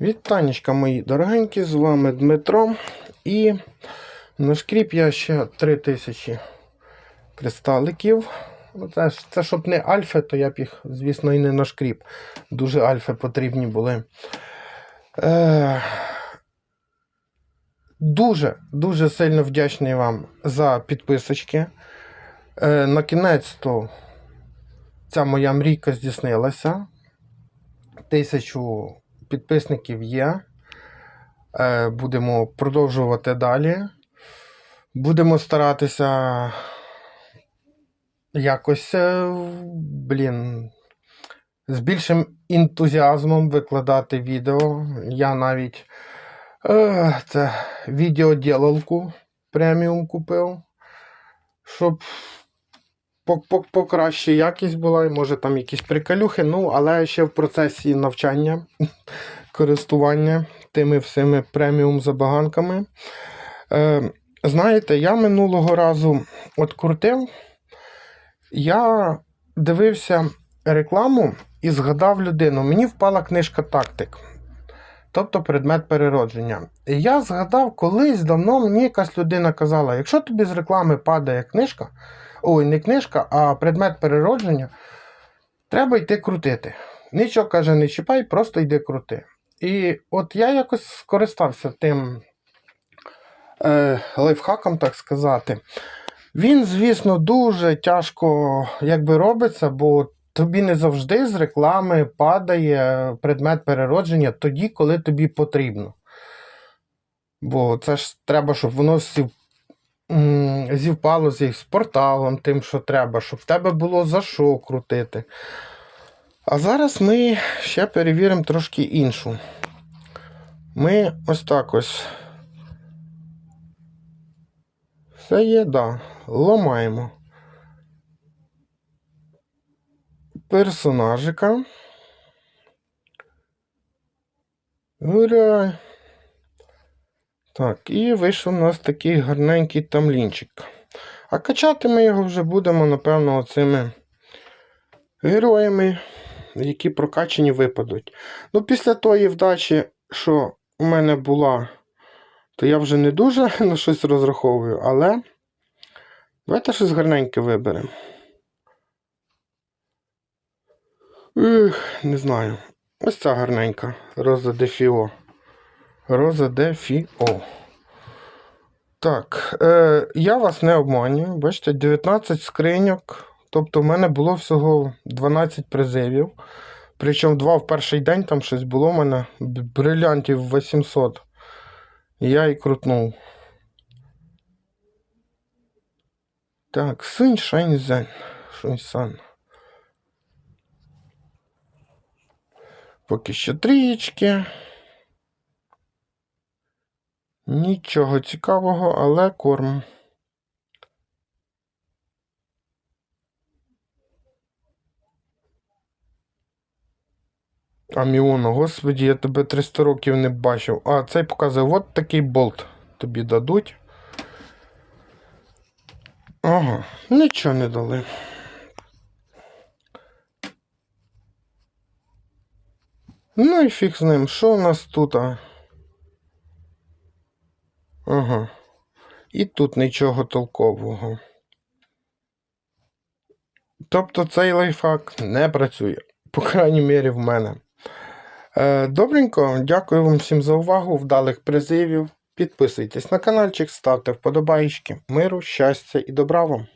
Вітанечка мої дорогенькі, з вами Дмитро. І на шкріп я ще 3000 кристаликів. Це, це щоб не альфи, то я б їх, звісно, і не на шкріп. Дуже альфи потрібні були. Е, дуже, дуже сильно вдячний вам за підписочки. Е, на кінець то ця моя мрійка здійснилася. Тисячу підписників є. Е, Будемо продовжувати далі. Будемо старатися якось, е, блін, з більшим ентузіазмом викладати відео. Я навіть е, це відеоділалку преміум купив, щоб покраще якість була, і може там якісь приколюхи, ну, але ще в процесі навчання, користування тими всіми преміум забаганками. Е, знаєте, я минулого разу от крутив, я дивився рекламу і згадав людину. Мені впала книжка тактик. Тобто предмет переродження. І я згадав, колись давно мені якась людина казала: якщо тобі з реклами падає книжка, ой, не книжка, а предмет переродження, треба йти крутити. Нічого каже, не чіпай, просто йди крути. І от я якось скористався тим е, лайфхаком, так сказати. Він, звісно, дуже тяжко якби робиться, бо тобі не завжди з реклами падає предмет переродження тоді, коли тобі потрібно. Бо це ж треба, щоб воно сів, зівпало з їх з порталом, тим, що треба, щоб в тебе було за що крутити. А зараз ми ще перевіримо трошки іншу. Ми ось так ось. Все є, да. Ламаємо. Персонажика. Ура! Так, і вийшов у нас такий гарненький тамлінчик. А качати ми його вже будемо, напевно, оцими героями, які прокачані випадуть. Ну, після тої вдачі, що у мене була, то я вже не дуже на щось розраховую, але давайте щось гарненьке виберемо. Ех, не знаю. Ось ця гарненька. Роза де Фіо. Роза де Фіо. Так, е, я вас не обманюю. Бачите, 19 скриньок. Тобто в мене було всього 12 призивів. Причому два в перший день там щось було у мене. Брилянтів 800. Я і крутнув. Так, синь Шайнзен. Шуньсан. Поки що трієчки. Нічого цікавого, але корм. Аміоно, господі, я тебе 300 років не бачив. А, цей показує, от такий болт тобі дадуть. Ага, нічого не дали. Ну і фіг з ним. Що у нас тут? Ага. І тут нічого толкового. Тобто цей лайфхак не працює. По крайній мірі в мене. Е, добренько, дякую вам всім за увагу, вдалих призивів. Підписуйтесь на каналчик, ставте вподобайки. Миру, щастя і добра вам!